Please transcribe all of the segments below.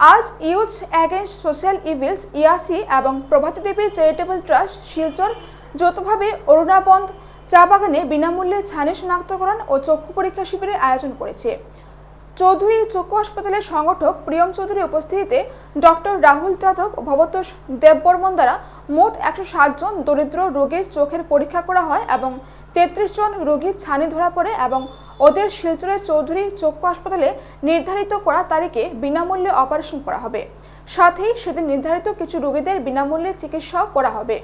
আজ youth against social evils, ইয়াসি এবং প্রভাতী দেবী চ্যারিটেবল ট্রাস্ট, শিলচর, যৌথভাবে অরুণাবন্ধ চা বাগানে বিনামূল্যে ছানি শনাক্তকরণ ও চক্ষু পরীক্ষা শিবিরের আয়োজন করেছে। চৌধুরী চক্ষু হাসপাতালের সংগঠক প্রিয়ম চৌধুরী উপস্থিতিতে ডক্টর রাহুল যাদব ও ভবতোষ দেববর্মন দ্বারা মোট একশো জন দরিদ্র রোগীর চোখের পরীক্ষা করা হয় এবং তেত্রিশ জন রোগীর ছানি ধরা পড়ে এবং ওদের শিলচরের চৌধুরী চক্ষু হাসপাতালে নির্ধারিত করা তারিখে বিনামূল্যে অপারেশন করা হবে। সাথেই সেদিন নির্ধারিত কিছু রোগীদের বিনামূল্যে চিকিৎসাও করা হবে।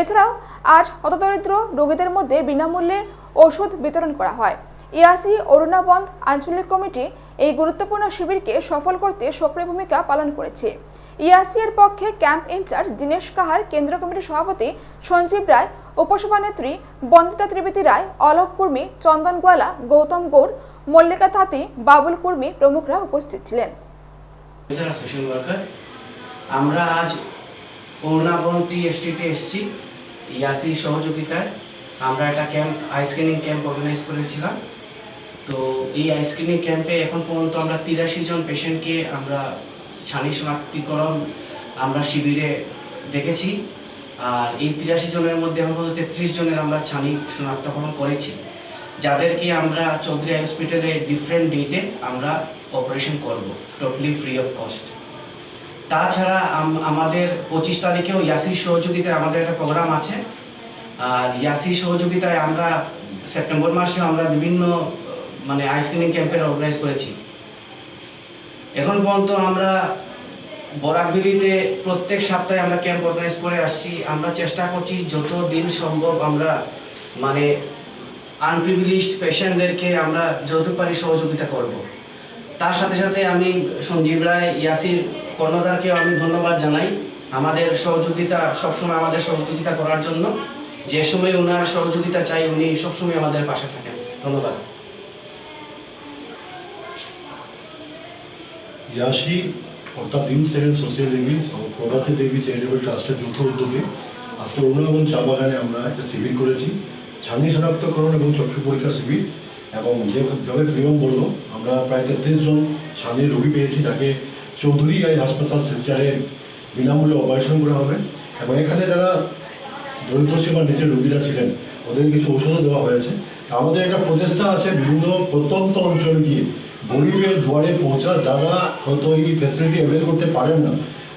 এছাড়াও আজ হতদরিদ্র রোগীদের মধ্যে বিনামূল্যে ওষুধ বিতরণ করা হয়। ইয়াসি অরুণাবন্ধ আঞ্চলিক কমিটি এই গুরুত্বপূর্ণ শিবিরকে সফল করতে সক্রিয় ভূমিকা পালন করেছে। ইয়াসি এর পক্ষে ক্যাম্প ইনচার্জ দীনেশ কাহার, কেন্দ্র কমিটির সভাপতি সঞ্জীব রায় উপসভানেত্রী বন্দিতা ত্রিবেদী রায় অলোক কুর্মী চন্দন গোয়ালা, গৌতম গৌর মল্লিকা তাঁতি, বাবুল কুর্মী প্রমুখরা উপস্থিত ছিলেন। আমরা আজ অরুণাবন টি এসেছি ইয়াসি সহযোগিতায়। আমরা একটা ক্যাম্প আই ক্যাম্প অর্গানাইজ করেছিলাম। তো এই আই স্ক্রিনিং ক্যাম্পে এখন পর্যন্ত আমরা তিরাশি জন পেশেন্টকে আমরা ছানি শনাক্তিকরণ আমরা শিবিরে দেখেছি। আর এই তিরাশি জনের মধ্যে এখন পর্যন্ত তেত্রিশ জনের আমরা ছানি শনাক্তকরণ করেছি। যাদেরকে আমরা চৌধুরী হসপিটালে ডিফারেন্ট ডেটে আমরা অপারেশন করব টোটালি ফ্রি অফ কস্ট তাছাড়া আমাদের পঁচিশ তারিখেও ইয়াসির সহযোগিতায় আমাদের একটা প্রোগ্রাম আছে। আর ইয়াসির সহযোগিতায় আমরা সেপ্টেম্বর মাসে আমরা বিভিন্ন মানে আইসক্রিমিং ক্যাম্পের অর্গানাইজ করেছি। এখন পর্যন্ত আমরা বরাকবিলিতে প্রত্যেক সপ্তাহে আমরা ক্যাম্প অর্গানাইজ করে আসছি। আমরা চেষ্টা করছি যত দিন সম্ভব আমরা মানে আনপ্রিভিলিজড পেশেন্টদেরকে আমরা যৌতুক পারি সহযোগিতা করব। তার সাথে সাথে আমি সঞ্জীব রায়, ইয়াসির কর্ণধারকেও আমি ধন্যবাদ জানাই আমাদের সহযোগিতা, সবসময় আমাদের সহযোগিতা করার জন্য। যে সময় ওনার সহযোগিতা চাই, উনি সবসময় আমাদের পাশে থাকেন। ধন্যবাদ। ইয়াসি অর্থাৎ ইউথ সেভেন সোশ্যাল ও প্রভাতী দেবী চ্যারিটেবল ট্রাস্টের যৌথ উদ্যোগে আজকে অরুণাবন চা বাগানে আমরা একটা শিবির করেছি। ছানি শনাক্তকরণ এবং চক্ষু পরীক্ষা শিবির এবং যেভাবে প্রিয়ম বলল, আমরা প্রায় তেত্রিশ জন ছানির রোগী পেয়েছি, যাকে চৌধুরী আই হাসপাতাল শিলচারে বিনামূল্যে অপারেশন করা হবে এবং এখানে যারা দরিদ্র সীমার নিচের রোগীরা ছিলেন, ওদেরকে কিছু ওষুধও দেওয়া হয়েছে। আমাদের একটা প্রচেষ্টা আছে বিভিন্ন প্রত্যন্ত অঞ্চলে গিয়ে গরিবের দুয়ারে পৌঁছা যারা হয়তো এই ফেসিলিটি অ্যাভেল করতে পারেন না,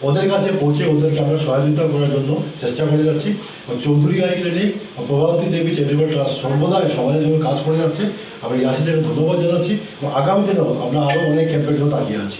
ওদের কাছে পৌঁছে ওদেরকে আমরা সহযোগিতা করার জন্য চেষ্টা করে যাচ্ছি। Chowdhury eye clinic Prabhabati Devi charitable trust সর্বদাই সমাজের জন্য কাজ করে যাচ্ছে। আমরা ইয়াসিদের ধন্যবাদ জানাচ্ছি। এবং আগামী দিনেও আমরা আরও অনেক ক্যাম্পের জন্য তাকিয়ে আছি।